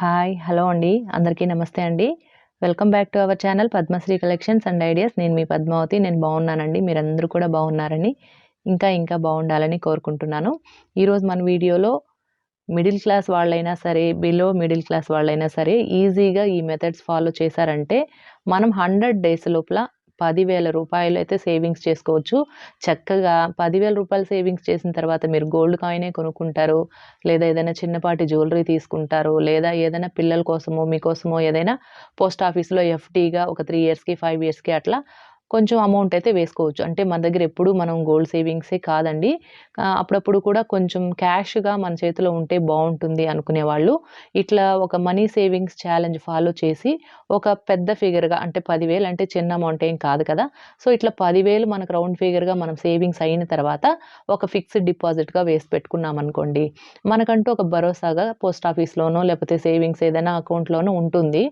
Hi hello అండి. అందరికీ నమస్తే అండి. Welcome back to our channel Padmasri collections and ideas. నేను మీ పద్మావతి. నేను బాగున్నానండి. మీరందరూ కూడా బాగున్నారని ఇంకా ఇంకా బాగుండాలని కోరుకుంటున్నాను. ఈరోజు మన వీడియోలో మిడిల్ క్లాస్ వాళ్ళైనా సరే బిలో మిడిల్ క్లాస్ వాళ్ళైనా సరే ఈజీగా ఈ మెథడ్స్ ఫాలో చేశారంటే మనం హండ్రెడ్ డేస్ లోపల పదివేల రూపాయలు అయితే సేవింగ్స్ చేసుకోవచ్చు. చక్కగా పదివేల రూపాయలు సేవింగ్స్ చేసిన తర్వాత మీరు గోల్డ్ కాయినే కొనుక్కుంటారు. లేదా ఏదైనా చిన్నపాటి జ్యువెలరీ తీసుకుంటారు. లేదా ఏదైనా పిల్లల కోసమో మీకోసమో ఏదైనా పోస్ట్ ఆఫీస్లో ఎఫ్డీగా ఒక త్రీ ఇయర్స్కి ఫైవ్ ఇయర్స్కి అట్లా కొంచెం అమౌంట్ అయితే వేసుకోవచ్చు. అంటే మన దగ్గర ఎప్పుడు మనం గోల్డ్ సేవింగ్సే కాదండి. అప్పుడప్పుడు కూడా కొంచెం క్యాష్గా మన చేతిలో ఉంటే బాగుంటుంది అనుకునే వాళ్ళు ఇట్లా ఒక మనీ సేవింగ్స్ ఛాలెంజ్ ఫాలో చేసి ఒక పెద్ద ఫిగర్గా అంటే పదివేలు అంటే చిన్న అమౌంట్ ఏం కాదు కదా. సో ఇట్లా పదివేలు మనకు రౌండ్ ఫిగర్గా మనం సేవింగ్స్ అయిన తర్వాత ఒక ఫిక్స్డ్ డిపాజిట్గా వేసి పెట్టుకున్నాం అనుకోండి మనకంటూ ఒక భరోసాగా పోస్ట్ ఆఫీస్లోనో లేకపోతే సేవింగ్స్ ఏదైనా అకౌంట్లోనో ఉంటుంది.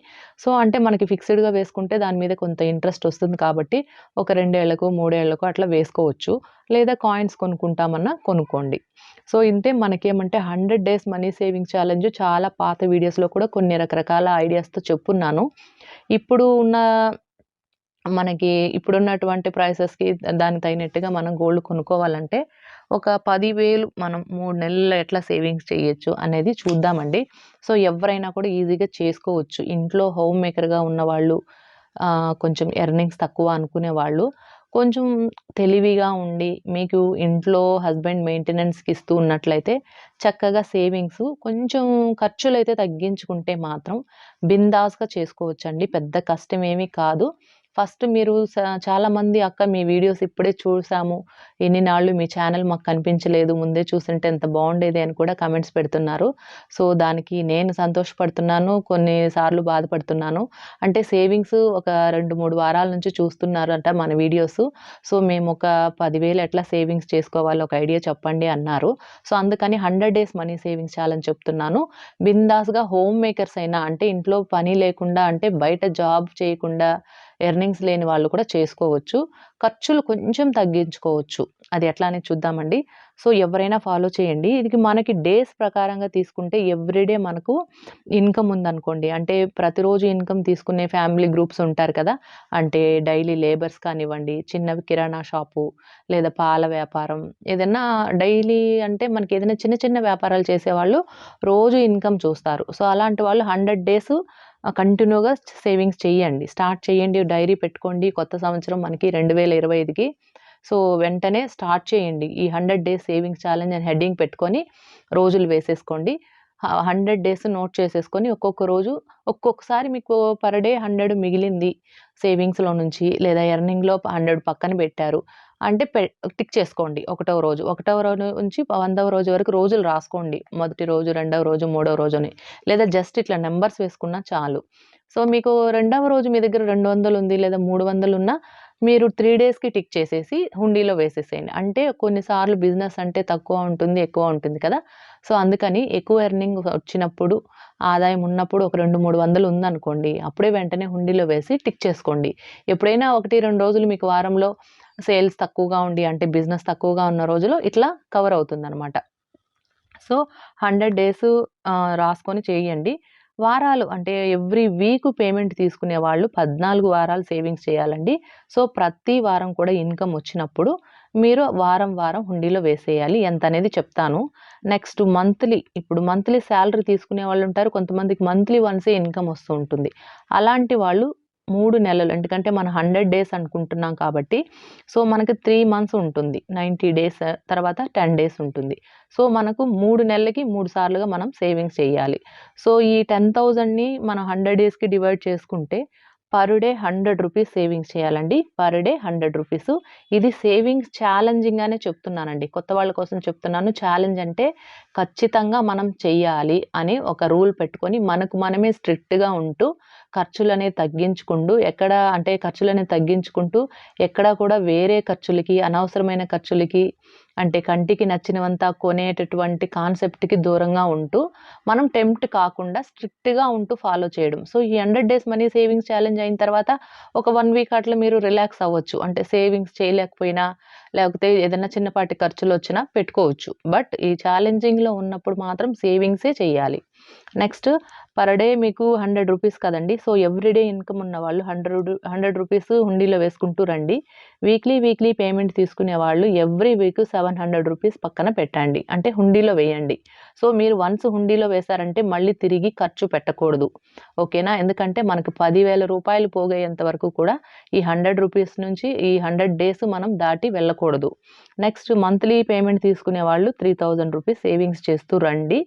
సో అంటే మనకి ఫిక్స్డ్గా వేసుకుంటే దాని మీద కొంత ఇంట్రెస్ట్ వస్తుంది కాబట్టి ఒక రెండేళ్ళకు మూడేళ్ళకు అట్లా వేసుకోవచ్చు. లేదా కాయిన్స్ కొనుక్కుంటామన్నా కొనుక్కోండి. సో ఇంతే మనకేమంటే hundred days money saving challenge చాలా పాత వీడియోస్లో కూడా కొన్ని రకరకాల ఐడియాస్తో చెప్పున్నాను. ఇప్పుడు ఉన్న మనకి ఇప్పుడున్నటువంటి ప్రైసెస్కి దానికి తగినట్టుగా మనం గోల్డ్ కొనుక్కోవాలంటే ఒక పదివేలు మనం మూడు నెలలు ఎట్లా సేవింగ్స్ చేయొచ్చు అనేది చూద్దామండి. సో ఎవరైనా కూడా ఈజీగా చేసుకోవచ్చు. ఇంట్లో హోమ్ మేకర్గా ఉన్నవాళ్ళు కొంచెం ఎర్నింగ్స్ తక్కువ అనుకునే వాళ్ళు కొంచెం తెలివిగా ఉండి మీకు ఇంట్లో హస్బెండ్ మెయింటెనెన్స్కి ఇస్తూ ఉన్నట్లయితే చక్కగా సేవింగ్స్ కొంచెం ఖర్చులు అయితే తగ్గించుకుంటే మాత్రం బిందాస్గా చేసుకోవచ్చండి. పెద్ద కష్టం ఏమీ కాదు. ఫస్ట్ మీరు చాలామంది అక్క మీ వీడియోస్ ఇప్పుడే చూసాము. ఎన్ని నాళ్ళు మీ ఛానల్ మాకు కనిపించలేదు. ముందే చూసింటే ఎంత బాగుండేది అని కూడా కమెంట్స్ పెడుతున్నారు. సో దానికి నేను సంతోషపడుతున్నాను. కొన్నిసార్లు బాధపడుతున్నాను. అంటే సేవింగ్స్ ఒక రెండు మూడు వారాల నుంచి చూస్తున్నారు అంట మన వీడియోస్. సో మేము ఒక పదివేలు ఎట్లా సేవింగ్స్ చేసుకోవాలో ఒక ఐడియా చెప్పండి అన్నారు. సో అందుకని hundred days money savings challenge చెప్తున్నాను. బిందాస్గా హోమ్ మేకర్స్ అయినా అంటే ఇంట్లో పని లేకుండా అంటే బయట జాబ్ చేయకుండా ఎర్నింగ్స్ లేని వాళ్ళు కూడా చేసుకోవచ్చు. ఖర్చులు కొంచెం తగ్గించుకోవచ్చు. అది ఎట్లా అనేది చూద్దామండి. సో ఎవరైనా ఫాలో చేయండి. ఇది మనకి డేస్ ప్రకారంగా తీసుకుంటే ఎవ్రీడే మనకు ఇన్కమ్ ఉందనుకోండి. అంటే ప్రతిరోజు ఇన్కమ్ తీసుకునే ఫ్యామిలీ గ్రూప్స్ ఉంటారు కదా. అంటే డైలీ లేబర్స్ కానివ్వండి చిన్న కిరాణా షాపు లేదా పాల వ్యాపారం. ఏదైనా డైలీ అంటే మనకి ఏదైనా చిన్న చిన్న వ్యాపారాలు చేసేవాళ్ళు రోజు ఇన్కమ్ చూస్తారు. సో అలాంటి వాళ్ళు హండ్రెడ్ డేస్ కంటిన్యూగా సేవింగ్స్ చేయండి. స్టార్ట్ చేయండి డైరీ పెట్టుకోండి. కొత్త సంవత్సరం మనకి రెండు వేల ఇరవై ఐదుకి సో వెంటనే స్టార్ట్ చేయండి. ఈ హండ్రెడ్ డేస్ సేవింగ్స్ ఛాలెంజ్ అని హెడ్డింగ్ పెట్టుకొని రోజులు వేసేసుకోండి. హండ్రెడ్ డేస్ నోట్ చేసేసుకొని ఒక్కొక్క రోజు ఒక్కొక్కసారి మీకు పర్ డే హండ్రెడ్ మిగిలింది సేవింగ్స్లో నుంచి లేదా ఎర్నింగ్లో హండ్రెడ్ పక్కన పెట్టారు. అంటే పె టిక్ చేసుకోండి ఒకటవ రోజు. ఒకటవ రోజు నుంచి వందవ రోజు వరకు రోజులు రాసుకోండి. మొదటి రోజు రెండవ రోజు మూడవ రోజుని లేదా జస్ట్ ఇట్లా నెంబర్స్ వేసుకున్నా చాలు. సో మీకు రెండవ రోజు మీ దగ్గర రెండు వందలు ఉంది లేదా మూడు వందలు ఉన్నా మీరు త్రీ డేస్కి టిక్ చేసేసి హుండీలో వేసేసేయండి. అంటే కొన్నిసార్లు బిజినెస్ అంటే తక్కువ ఉంటుంది ఎక్కువ ఉంటుంది కదా. సో అందుకని ఎక్కువ ఎర్నింగ్ వచ్చినప్పుడు ఆదాయం ఉన్నప్పుడు ఒక రెండు మూడు వందలు ఉందనుకోండి అప్పుడే వెంటనే హుండీలో వేసి టిక్ చేసుకోండి. ఎప్పుడైనా ఒకటి రెండు రోజులు మీకు వారంలో సేల్స్ తక్కువగా ఉండి అంటే బిజినెస్ తక్కువగా ఉన్న రోజులో ఇట్లా కవర్ అవుతుందన్నమాట. సో హండ్రెడ్ డేస్ రాసుకొని చేయండి. వారాలు అంటే ఎవ్రీ వీక్ పేమెంట్ తీసుకునే వాళ్ళు పద్నాలుగు వారాలు సేవింగ్స్ చేయాలండి. సో ప్రతి వారం కూడా ఇన్కమ్ వచ్చినప్పుడు మీరు వారం వారం హుండీలో వేసేయాలి ఎంత అనేది చెప్తాను. నెక్స్ట్ మంత్లీ ఇప్పుడు మంత్లీ శాలరీ తీసుకునే వాళ్ళు ఉంటారు. కొంతమందికి మంత్లీ వన్సే ఇన్కమ్ వస్తూ ఉంటుంది. అలాంటి వాళ్ళు మూడు నెలలు ఎందుకంటే మనం హండ్రెడ్ డేస్ అనుకుంటున్నాం కాబట్టి. సో మనకి త్రీ మంత్స్ ఉంటుంది. నైంటీ డేస్ తర్వాత టెన్ డేస్ ఉంటుంది. సో మనకు మూడు నెలలకి మూడు సార్లుగా మనం సేవింగ్స్ చేయాలి. సో ఈ టెన్ థౌజండ్ని మనం హండ్రెడ్ డేస్కి డివైడ్ చేసుకుంటే per day hundred rupees savings చేయాలండి. Per day hundred rupees. ఇది సేవింగ్స్ ఛాలెంజింగ్గానే చెప్తున్నానండి. కొత్త వాళ్ళ కోసం చెప్తున్నాను. ఛాలెంజ్ అంటే ఖచ్చితంగా మనం చెయ్యాలి అని ఒక రూల్ పెట్టుకొని మనకు మనమే స్ట్రిక్ట్గా ఉంటూ ఖర్చులనే తగ్గించుకుంటూ ఎక్కడ అంటే ఖర్చులనే తగ్గించుకుంటూ ఎక్కడా కూడా వేరే ఖర్చులకి అనవసరమైన ఖర్చులకి అంటే కంటికి నచ్చినవంతా కొనేటటువంటి కాన్సెప్ట్కి దూరంగా ఉంటూ మనం టెంప్ట్ కాకుండా స్ట్రిక్ట్గా ఉంటూ ఫాలో చేయడం. సో ఈ hundred days money savings challenge అయిన తర్వాత ఒక వన్ వీక్ అట్లా మీరు రిలాక్స్ అవ్వచ్చు. అంటే సేవింగ్స్ చేయలేకపోయినా లేకపోతే ఏదైనా చిన్నపాటి ఖర్చులు వచ్చినా పెట్టుకోవచ్చు. బట్ ఈ ఛాలెంజింగ్లో ఉన్నప్పుడు మాత్రం సేవింగ్సే చేయాలి. నెక్స్ట్ పర్ డే మీకు హండ్రెడ్ రూపీస్ కదండి. సో ఎవ్రీడే ఇన్కమ్ ఉన్న వాళ్ళు హండ్రెడ్ హండ్రెడ్ రూపీస్ హుండీలో వేసుకుంటూ రండి. వీక్లీ వీక్లీ పేమెంట్ తీసుకునే వాళ్ళు every week seven hundred rupees పక్కన పెట్టండి. అంటే హుండీలో వేయండి. సో మీరు వన్స్ హుండీలో వేశారంటే మళ్ళీ తిరిగి ఖర్చు పెట్టకూడదు. ఓకేనా? ఎందుకంటే మనకు పదివేల రూపాయలు పోగేంత వరకు కూడా ఈ హండ్రెడ్ రూపీస్ నుంచి ఈ హండ్రెడ్ డేస్ మనం దాటి వెళ్ళకూడదు. నెక్స్ట్ మంత్లీ పేమెంట్ తీసుకునే వాళ్ళు త్రీ థౌజండ్ రూపీస్ సేవింగ్స్ చేస్తూ రండి.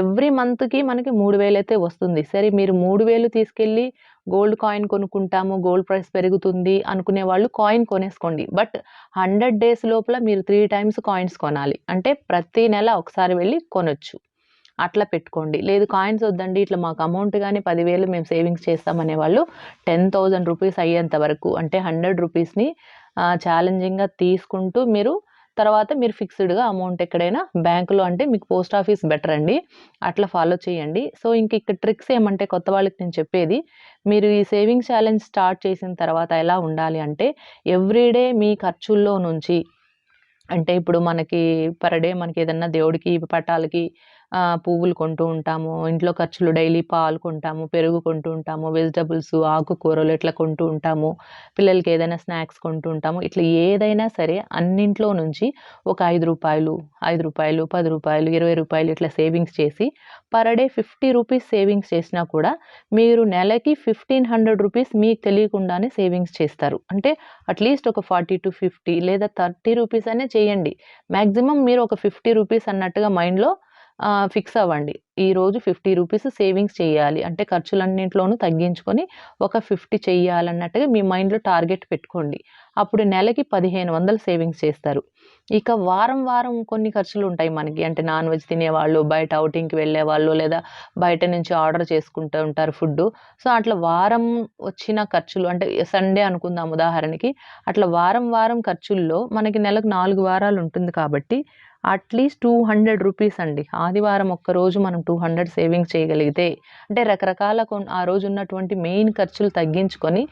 ఎవ్రీ మంత్కి మనకి మూడు వేలు అయితే వస్తుంది. సరే మీరు మూడు వేలు తీసుకెళ్ళి గోల్డ్ కాయిన్ కొనుక్కుంటాము గోల్డ్ ప్రైస్ పెరుగుతుంది అనుకునే వాళ్ళు కాయిన్ కొనేసుకోండి. బట్ హండ్రెడ్ డేస్ లోపల మీరు త్రీ టైమ్స్ కాయిన్స్ కొనాలి. అంటే ప్రతి నెల ఒకసారి వెళ్ళి కొనొచ్చు. అట్లా పెట్టుకోండి. లేదు కాయిన్స్ వద్దండి ఇట్లా మాకు అమౌంట్ కానీ పదివేలు మేము సేవింగ్స్ చేస్తామనే వాళ్ళు టెన్ థౌజండ్ రూపీస్ అయ్యేంత వరకు అంటే హండ్రెడ్ రూపీస్ని ఛాలెంజింగ్గా తీసుకుంటూ మీరు తర్వాత మీరు ఫిక్స్డ్గా అమౌంట్ ఎక్కడైనా బ్యాంకులో అంటే మీకు పోస్ట్ ఆఫీస్ బెటర్ అండి. అట్లా ఫాలో చేయండి. సో ఇంక ఇక్కడ ట్రిక్స్ ఏమంటే కొత్త వాళ్ళకి నేను చెప్పేది మీరు ఈ సేవింగ్స్ ఛాలెంజ్ స్టార్ట్ చేసిన తర్వాత ఎలా ఉండాలి అంటే ఎవ్రీడే మీ ఖర్చుల్లో నుంచి అంటే ఇప్పుడు మనకి పర్ డే మనకి ఏదన్నా దేవుడికి పటాలకి పువ్వులు కొంటూ ఉంటాము ఇంట్లో ఖర్చులు డైలీ పాలు కొంటాము పెరుగు కొంటూ ఉంటాము వెజిటబుల్స్ ఆకుకూరలు ఇట్లా కొంటూ ఉంటాము పిల్లలకి ఏదైనా స్నాక్స్ కొంటూ ఉంటాము. ఇట్లా ఏదైనా సరే అన్నింట్లో నుంచి ఒక ఐదు రూపాయలు ఐదు రూపాయలు పది రూపాయలు ఇరవై రూపాయలు ఇట్లా సేవింగ్స్ చేసి per day fifty rupees savings చేసినా కూడా మీరు నెలకి ఫిఫ్టీన్ హండ్రెడ్ రూపీస్ మీకు తెలియకుండానే సేవింగ్స్ చేస్తారు. అంటే అట్లీస్ట్ ఒక ఫార్టీ టు ఫిఫ్టీ లేదా థర్టీ రూపీస్ అనే చేయండి. మ్యాక్సిమం మీరు ఒక ఫిఫ్టీ రూపీస్ అన్నట్టుగా మైండ్లో ఫిక్స్ అవ్వండి. ఈరోజు ఫిఫ్టీ రూపీస్ సేవింగ్స్ చేయాలి. అంటే ఖర్చులన్నింటిలోనూ తగ్గించుకొని ఒక ఫిఫ్టీ చేయాలన్నట్టుగా మీ మైండ్లో టార్గెట్ పెట్టుకోండి. అప్పుడు నెలకి పదిహేను వందలు సేవింగ్స్ చేస్తారు. ఇక వారం వారం కొన్ని ఖర్చులు ఉంటాయి మనకి. అంటే నాన్ వెజ్ తినేవాళ్ళు బయట అవుటింగ్కి వెళ్ళే వాళ్ళు లేదా బయట నుంచి ఆర్డర్ చేసుకుంటూ ఉంటారు ఫుడ్ సో అట్లా వారం వచ్చిన ఖర్చులు అంటే సండే అనుకుందాం ఉదాహరణకి. అట్లా వారం వారం ఖర్చుల్లో మనకి నెలకు నాలుగు వారాలు ఉంటుంది కాబట్టి అట్లీస్ట్ టూ హండ్రెడ్ రూపీస్ అండి. ఆదివారం ఒక్కరోజు మనం టూ హండ్రెడ్ సేవింగ్స్ చేయగలిగితే అంటే రకరకాల కొన్ ఆ రోజు ఉన్నటువంటి మెయిన్ ఖర్చులు తగ్గించుకొని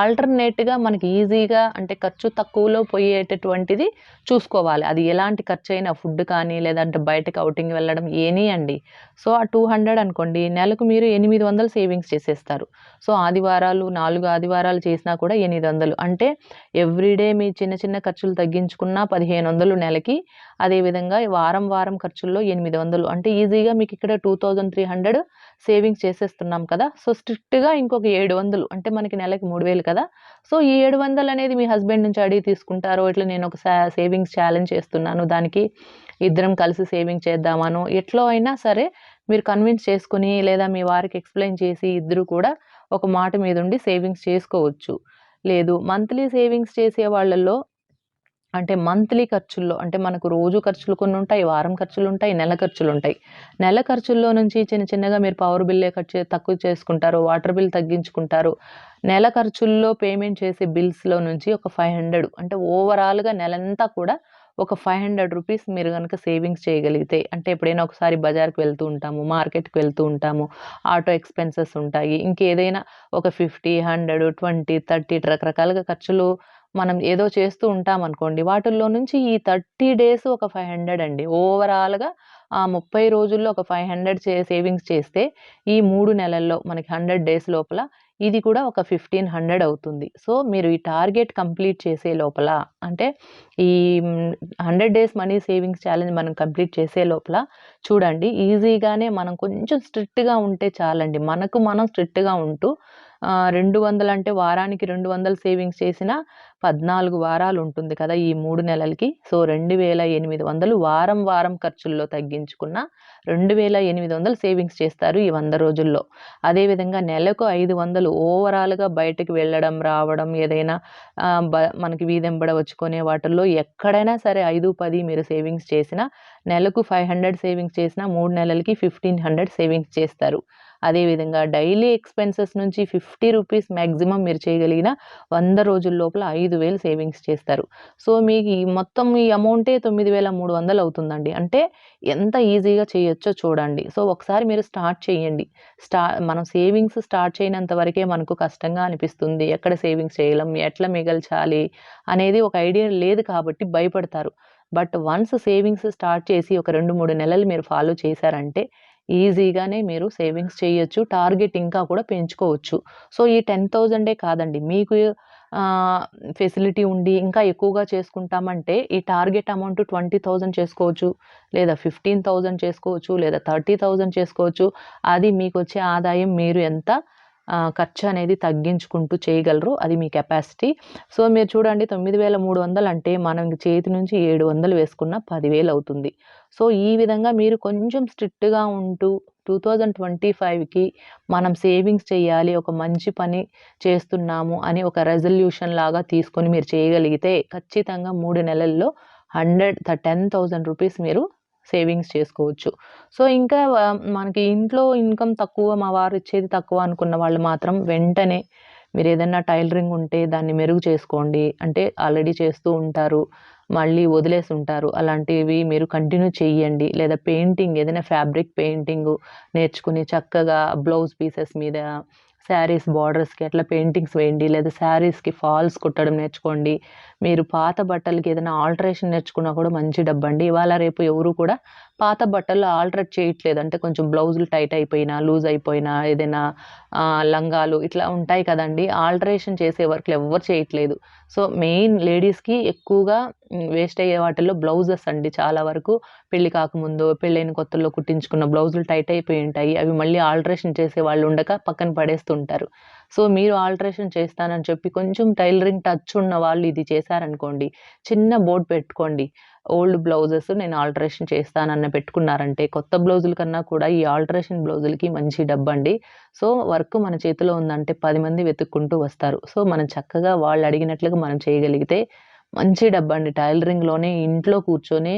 ఆల్టర్నేట్గా మనకి ఈజీగా అంటే ఖర్చు తక్కువలో పోయేటటువంటిది చూసుకోవాలి. అది ఎలాంటి ఖర్చు అయినా ఫుడ్ కానీ లేదంటే బయటకు అవుటింగ్ వెళ్ళడం ఏనీ అండి. సో ఆ టూ హండ్రెడ్ అనుకోండి నెలకు మీరు ఎనిమిది వందలు సేవింగ్స్ చేసేస్తారు. సో ఆదివారాలు నాలుగు ఆదివారాలు చేసినా కూడా ఎనిమిది వందలు. అంటే ఎవ్రీడే మీ చిన్న చిన్న ఖర్చులు తగ్గించుకున్నా పదిహేను వందలు నెలకి అదేవిధంగా వారం వారం ఖర్చుల్లో ఎనిమిది వందలు. అంటే ఈజీగా మీకు ఇక్కడ two thousand three hundred savings చేసేస్తున్నాం కదా. సో స్ట్రిక్ట్గా ఇంకొక ఏడు వందలు. అంటే మనకి నెలకి మూడు వేలు కదా. సో ఈ ఏడు వందలు అనేది మీ హస్బెండ్ నుంచి అడిగి తీసుకుంటారో ఇట్లా నేను ఒక సేవింగ్స్ ఛాలెంజ్ చేస్తున్నాను దానికి ఇద్దరం కలిసి సేవింగ్ చేద్దామను ఎట్లో అయినా సరే మీరు కన్విన్స్ చేసుకుని లేదా మీ వారికి ఎక్స్ప్లెయిన్ చేసి ఇద్దరు కూడా ఒక మాట మీద ఉండి సేవింగ్స్ చేసుకోవచ్చు. లేదు మంత్లీ సేవింగ్స్ చేసే వాళ్ళల్లో అంటే మంత్లీ ఖర్చుల్లో అంటే మనకు రోజు ఖర్చులు కొన్ని ఉంటాయి వారం ఖర్చులు ఉంటాయి నెల ఖర్చులు ఉంటాయి నెల ఖర్చుల్లో నుంచి చిన్న చిన్నగా మీరు పవర్ బిల్లే ఖర్చు తక్కువ చేసుకుంటారు వాటర్ బిల్ తగ్గించుకుంటారు. నెల ఖర్చుల్లో పేమెంట్ చేసే బిల్స్లో నుంచి ఒక ఫైవ్ హండ్రెడ్ అంటే ఓవరాల్గా నెలంతా కూడా ఒక ఫైవ్ హండ్రెడ్ రూపీస్ మీరు కనుక సేవింగ్స్ చేయగలిగితే అంటే ఎప్పుడైనా ఒకసారి బజార్కి వెళ్తూ ఉంటాము మార్కెట్కి వెళ్తూ ఉంటాము ఆటో ఎక్స్పెన్సెస్ ఉంటాయి ఇంకేదైనా ఒక ఫిఫ్టీ హండ్రెడ్ ట్వంటీ థర్టీ రకరకాలుగా ఖర్చులు మనం ఏదో చేస్తూ ఉంటాం అనుకోండి వాటిల్లో నుంచి ఈ థర్టీ డేస్ ఒక ఫైవ్ హండ్రెడ్ అండి. ఓవరాల్గా ఆ ముప్పై రోజుల్లో ఒక ఫైవ్ హండ్రెడ్ చే సేవింగ్స్ చేస్తే ఈ మూడు నెలల్లో మనకి హండ్రెడ్ డేస్ లోపల ఇది కూడా ఒక ఫిఫ్టీన్ హండ్రెడ్ అవుతుంది. సో మీరు ఈ టార్గెట్ కంప్లీట్ చేసే లోపల అంటే ఈ hundred days money savings challenge మనం కంప్లీట్ చేసే లోపల చూడండి ఈజీగానే మనం కొంచెం స్ట్రిక్ట్గా ఉంటే చాలండి. మనకు మనం స్ట్రిక్ట్గా ఉంటూ రెండు వందలు అంటే వారానికి రెండు వందలు సేవింగ్స్ చేసిన పద్నాలుగు వారాలు ఉంటుంది కదా ఈ మూడు నెలలకి. సో రెండు వేల ఎనిమిది వందలు వారం వారం ఖర్చుల్లో తగ్గించుకున్న రెండు వేల ఎనిమిది వందలు సేవింగ్స్ చేస్తారు ఈ వంద రోజుల్లో. అదేవిధంగా నెలకు ఐదు వందలు ఓవరాల్గా బయటకు వెళ్ళడం రావడం ఏదైనా బ మనకి వీధెంబడ వచ్చుకునే వాటిల్లో ఎక్కడైనా సరే ఐదు పది మీరు సేవింగ్స్ చేసిన నెలకు ఫైవ్ హండ్రెడ్ సేవింగ్స్ చేసిన మూడు నెలలకి ఫిఫ్టీన్ హండ్రెడ్ సేవింగ్స్ చేస్తారు. అదేవిధంగా డైలీ ఎక్స్పెన్సెస్ నుంచి ఫిఫ్టీ రూపీస్ మ్యాక్సిమం మీరు చేయగలిగిన వంద రోజుల లోపల ఐదు వేలు సేవింగ్స్ చేస్తారు. సో మీకు ఈ మొత్తం ఈ అమౌంటే తొమ్మిది వేల మూడు వందలు అవుతుందండి. అంటే ఎంత ఈజీగా చేయొచ్చో చూడండి. సో ఒకసారి మీరు స్టార్ట్ చేయండి. స్టా మనం సేవింగ్స్ స్టార్ట్ చేయనంత వరకే మనకు కష్టంగా అనిపిస్తుంది. ఎక్కడ సేవింగ్స్ చేయలేం? ఎట్లా మిగల్చాలి? అనేది ఒక ఐడియా లేదు కాబట్టి భయపడతారు. బట్ వన్స్ సేవింగ్స్ స్టార్ట్ చేసి ఒక రెండు మూడు నెలలు మీరు ఫాలో చేశారంటే ఈజీగానే మీరు సేవింగ్స్ చేయొచ్చు టార్గెట్ ఇంకా కూడా పెంచుకోవచ్చు. సో ఈ టెన్ థౌజండే కాదండి. మీకు ఫెసిలిటీ ఉండి ఇంకా ఎక్కువగా చేసుకుంటామంటే ఈ టార్గెట్ అమౌంట్ ట్వంటీ థౌజండ్ చేసుకోవచ్చు లేదా ఫిఫ్టీన్ థౌజండ్ చేసుకోవచ్చు లేదా థర్టీ థౌజండ్ చేసుకోవచ్చు. అది మీకు వచ్చే ఆదాయం మీరు ఎంత ఖర్చు అనేది తగ్గించుకుంటూ చేయగలరు. అది మీ కెపాసిటీ. సో మీరు చూడండి తొమ్మిది వేల మూడు వందలు అంటే మనం చేతి నుంచి ఏడు వందలు వేసుకున్న పదివేలు అవుతుంది. సో ఈ విధంగా మీరు కొంచెం స్ట్రిక్ట్గా ఉంటూ టూ థౌజండ్ ట్వంటీ ఫైవ్కి మనం సేవింగ్స్ చేయాలి ఒక మంచి పని చేస్తున్నాము అని ఒక రెజల్యూషన్ లాగా తీసుకొని మీరు చేయగలిగితే ఖచ్చితంగా మూడు నెలల్లో హండ్రెడ్ టెన్ థౌజండ్ రూపీస్ మీరు సేవింగ్స్ చేసుకోవచ్చు. సో ఇంకా మనకి ఇంట్లో ఇన్కమ్ తక్కువ మా వారు ఇచ్చేది తక్కువ అనుకున్న వాళ్ళు మాత్రం వెంటనే మీరు ఏదైనా టైలరింగ్ ఉంటే దాన్ని మెరుగు చేసుకోండి. అంటే ఆల్రెడీ చేస్తూ ఉంటారు మళ్ళీ వదిలేసి ఉంటారు. అలాంటివి మీరు కంటిన్యూ చేయండి. లేదా పెయింటింగ్ ఏదైనా ఫ్యాబ్రిక్ పెయింటింగ్ నేర్చుకుని చక్కగా బ్లౌజ్ పీసెస్ మీద శారీస్ బార్డర్స్కి అట్లా పెయింటింగ్స్ వేయండి. లేదా శారీస్కి ఫాల్స్ కుట్టడం నేర్చుకోండి. మీరు పాత బట్టలకి ఏదైనా ఆల్టరేషన్ నేర్చుకున్నా కూడా మంచి డబ్బండి. ఇవాళ రేపు ఎవరు కూడా పాత బట్టలు ఆల్టరేట్ చేయట్లేదు. అంటే కొంచెం బ్లౌజులు టైట్ అయిపోయినా లూజ్ అయిపోయినా ఏదైనా లంగాలు ఇట్లా ఉంటాయి కదండి. ఆల్టరేషన్ చేసే వర్క్లు ఎవ్వరు చేయట్లేదు. సో మెయిన్ లేడీస్కి ఎక్కువగా వేస్ట్ అయ్యే వాటిల్లో బ్లౌజెస్ అండి. చాలా వరకు పెళ్ళి కాకముందు పెళ్ళైన కొత్తలో కుట్టించుకున్న బ్లౌజులు టైట్ అయిపోయి ఉంటాయి. అవి మళ్ళీ ఆల్టరేషన్ చేసే వాళ్ళు ఉండక పక్కన పడేస్తుంటారు. సో మీరు ఆల్టరేషన్ చేస్తానని చెప్పి కొంచెం టైలరింగ్ టచ్ ఉన్న వాళ్ళు ఇది చేశారనుకోండి చిన్న బోర్డ్ పెట్టుకోండి. ఓల్డ్ బ్లౌజెస్ నేను ఆల్టరేషన్ చేస్తానన్న పెట్టుకున్నారంటే కొత్త బ్లౌజుల కన్నా కూడా ఈ ఆల్టరేషన్ బ్లౌజులకి మంచి డబ్బండి. సో వర్క్ మన చేతిలో ఉందంటే పది మంది వెతుక్కుంటూ వస్తారు. సో మనం చక్కగా వాళ్ళు అడిగినట్లుగా మనం చేయగలిగితే మంచి డబ్బండి టైలరింగ్‌లోనే ఇంట్లో కూర్చొని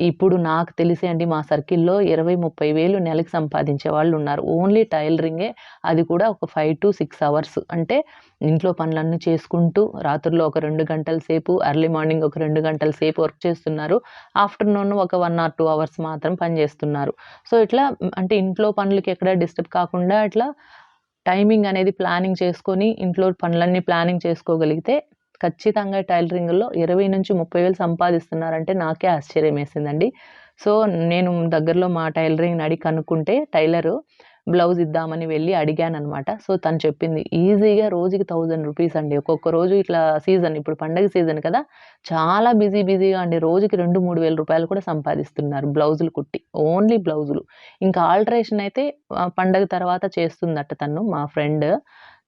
ఇప్పుడు నాకు తెలిసి అండి మా సర్కిల్‌లో ఇరవై ముప్పై వేలు నెలకి సంపాదించే వాళ్ళు ఉన్నారు ఓన్లీ టైలరింగే. అది కూడా ఒక ఫైవ్ టు సిక్స్ అవర్స్. అంటే ఇంట్లో పనులన్నీ చేసుకుంటూ రాత్రుల్లో ఒక రెండు గంటల సేపు, అర్లీ మార్నింగ్ ఒక రెండు గంటల సేపు వర్క్ చేస్తున్నారు. ఆఫ్టర్‌నూన్ ఒక వన్ ఆర్ టూ అవర్స్ మాత్రం పని చేస్తున్నారు. సో, ఇట్లా అంటే ఇంట్లో పనులకి ఎక్కడ డిస్టర్బ్ కాకుండా అట్లా టైమింగ్ అనేది ప్లానింగ్ చేసుకొని ఇంట్లో పనులన్నీ ప్లానింగ్ చేసుకోగలిగితే ఖచ్చితంగా టైలరింగ్‌లో ఇరవై నుంచి ముప్పై వేలు సంపాదిస్తున్నారంటే నాకే ఆశ్చర్యం వేసిందండి సో, నేను దగ్గరలో మా టైలరింగ్‌ని అడిగి కనుక్కుంటే టైలరు బ్లౌజ్ ఇద్దామని వెళ్ళి అడిగాననమాట. సో, తను చెప్పింది ఈజీగా రోజుకి థౌజండ్ రూపీస్ అండి. ఒక్కొక్క రోజు ఇట్లా సీజన్ ఇప్పుడు పండగ సీజన్ కదా! చాలా బిజీ బిజీగా అండి. రోజుకి రెండు మూడు వేల రూపాయలు కూడా సంపాదిస్తున్నారు బ్లౌజులు కుట్టి. ఓన్లీ బ్లౌజులు. ఇంకా ఆల్టరేషన్ అయితే పండగ తర్వాత చేస్తుందట తను మా ఫ్రెండ్.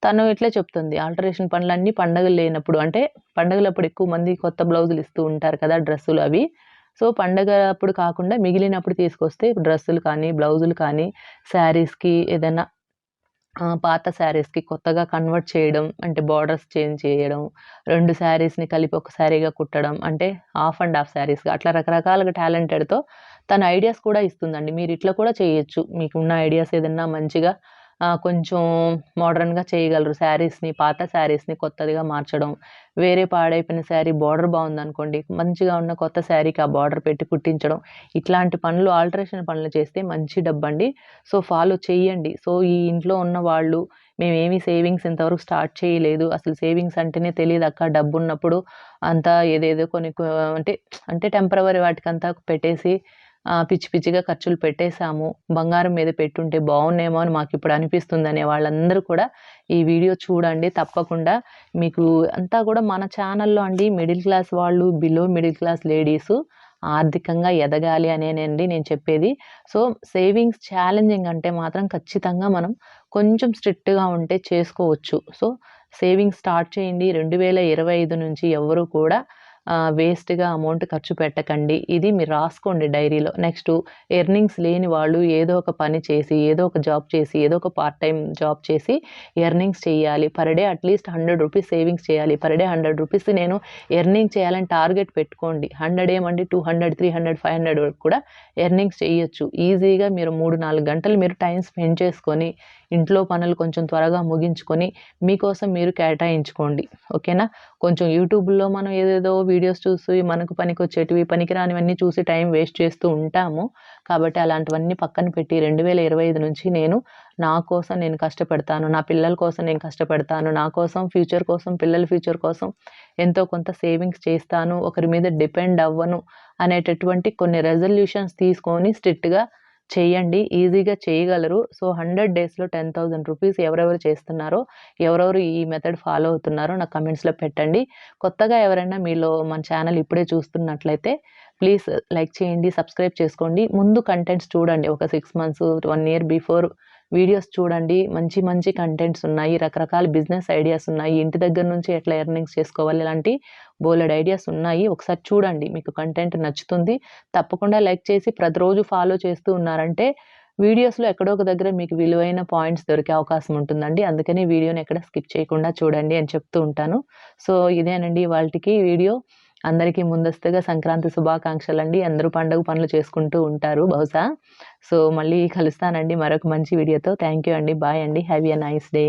తను ఇట్లే చెప్తుంది. ఆల్టరేషన్ పనులన్నీ పండగలు లేనప్పుడు అంటే పండగలప్పుడు ఎక్కువ మంది కొత్త బ్లౌజులు ఇస్తూ ఉంటారు కదా! డ్రెస్సులు అవి. సో, పండగ అప్పుడు కాకుండా మిగిలినప్పుడు తీసుకొస్తే డ్రెస్సులు కానీ, బ్లౌజులు కానీ, శారీస్‌కి ఏదైనా పాత శారీస్‌కి కొత్తగా కన్వర్ట్ చేయడం అంటే బార్డర్స్ చేంజ్ చేయడం, రెండు శారీస్‌ని కలిపి ఒక శారీగా కుట్టడం అంటే హాఫ్ అండ్ హాఫ్ శారీస్‌గా అట్లా రకరకాలుగా టాలెంటెడ్‌తో తన ఐడియాస్ కూడా ఇస్తుందండి. మీరు ఇట్లా కూడా చేయొచ్చు. మీకున్న ఐడియాస్ ఏదన్నా మంచిగా కొంచెం మోడర్న్‌గా చేయగలరు. శారీస్‌ని పాత శారీస్‌ని కొత్తదిగా మార్చడం. వేరే పాడైపోయిన శారీ బార్డర్ బాగుందనుకోండి, మంచిగా ఉన్న కొత్త శారీకి ఆ బార్డర్ పెట్టి కుట్టించడం. ఇట్లాంటి పనులు ఆల్టరేషన్ పనులు చేస్తే మంచి డబ్బండి. సో, ఫాలో చేయండి సో, ఈ ఇంట్లో ఉన్న వాళ్ళు మేమేమి సేవింగ్స్ ఇంతవరకు స్టార్ట్ చేయలేదు. అసలు సేవింగ్స్ అంటేనే తెలియదు అక్క డబ్బున్నప్పుడు అంతా ఏదేదో కొన్ని అంటే అంటే టెంపరవరీ వాటికంతా పెట్టేసి పిచ్చి పిచ్చిగా ఖర్చులు పెట్టేశాము. బంగారం మీద పెట్టుంటే బాగున్నేమో అని మాకు ఇప్పుడు అనిపిస్తుంది అనే వాళ్ళందరూ కూడా ఈ వీడియో చూడండి. తప్పకుండా మీకు అంతా కూడా మన ఛానల్లో అండి మిడిల్ క్లాస్ వాళ్ళు బిలో మిడిల్ క్లాస్ లేడీసు ఆర్థికంగా ఎదగాలి అనేనండి నేను చెప్పేది. సో సేవింగ్స్ ఛాలెంజింగ్ అంటే మాత్రం ఖచ్చితంగా మనం కొంచెం స్ట్రిక్ట్గా ఉంటే చేసుకోవచ్చు. సో సేవింగ్స్ స్టార్ట్ చేయండి. రెండు వేల ఇరవై ఐదు నుంచి ఎవరు కూడా వేస్ట్గా అమౌంట్ ఖర్చు పెట్టకండి. ఇది మీరు రాసుకోండి డైరీలో. నెక్స్ట్ ఎర్నింగ్స్ లేని వాళ్ళు ఏదో ఒక పని చేసి ఏదో ఒక జాబ్ చేసి ఏదో ఒక పార్ట్ టైం జాబ్ చేసి ఎర్నింగ్స్ చేయాలి. Per day at least hundred rupees savings చేయాలి. పర్ డే హండ్రెడ్ రూపీస్ నేను ఎర్నింగ్ చేయాలని టార్గెట్ పెట్టుకోండి. హండ్రెడ్ ఏమండి two hundred three hundred five hundred వరకు కూడా ఎర్నింగ్స్ చేయొచ్చు. ఈజీగా మీరు మూడు నాలుగు గంటలు మీరు టైం స్పెండ్ చేసుకొని ఇంట్లో పనులు కొంచెం త్వరగా ముగించుకొని మీకోసం మీరు కేటాయించుకోండి. ఓకేనా? కొంచెం యూట్యూబ్లో మనం ఏదేదో వీడియోస్ చూసి మనకు పనికొచ్చేటివి పనికిరానివన్నీ చూసి టైం వేస్ట్ చేస్తూ ఉంటాము. కాబట్టి అలాంటివన్నీ పక్కన పెట్టి రెండు వేల ఇరవై ఐదు నుంచి నేను నా కోసం నేను కష్టపడతాను నా పిల్లల కోసం నేను కష్టపడతాను నా కోసం ఫ్యూచర్ కోసం పిల్లల ఫ్యూచర్ కోసం ఎంతో కొంత సేవింగ్స్ చేస్తాను ఒకరి మీద డిపెండ్ అవ్వను అనేటటువంటి కొన్ని రెజల్యూషన్స్ తీసుకొని స్ట్రిక్ట్గా చేయండి ఈజీగా చేయగలరు. సో హండ్రెడ్ డేస్లో టెన్ థౌజండ్ రూపీస్ ఎవరెవరు చేస్తున్నారో ఎవరెవరు ఈ మెథడ్ ఫాలో అవుతున్నారో నాకు కమెంట్స్లో పెట్టండి. కొత్తగా ఎవరైనా మీలో మన ఛానల్ ఇప్పుడే చూస్తున్నట్లయితే ప్లీజ్ లైక్ చేయండి సబ్స్క్రైబ్ చేసుకోండి. ముందు కంటెంట్స్ చూడండి. ఒక six months one year before videos చూడండి. మంచి మంచి కంటెంట్స్ ఉన్నాయి. రకరకాల బిజినెస్ ఐడియాస్ ఉన్నాయి. ఇంటి దగ్గర నుంచి ఎట్లా ఎర్నింగ్స్ చేసుకోవాలి ఇలాంటి బోలెడ్ ఐడియాస్ ఉన్నాయి. ఒకసారి చూడండి. మీకు కంటెంట్ నచ్చుతుంది. తప్పకుండా లైక్ చేసి ప్రతిరోజు ఫాలో చేస్తూ ఉన్నారంటే వీడియోస్లో ఎక్కడో ఒక దగ్గర మీకు విలువైన పాయింట్స్ దొరికే అవకాశం ఉంటుందండి. అందుకని వీడియోని ఎక్కడ స్కిప్ చేయకుండా చూడండి అని చెప్తూ ఉంటాను. సో ఇదేనండి వాళ్ళకి వీడియో. అందరికీ ముందస్తుగా సంక్రాంతి శుభాకాంక్షలు అండి అందరూ పండుగ పనులు చేసుకుంటూ ఉంటారు బహుశా. సో మళ్ళీ కలుస్తానండి మరొక మంచి వీడియోతో. థ్యాంక్ యూ అండి. బాయ్ అండి. Have a nice day.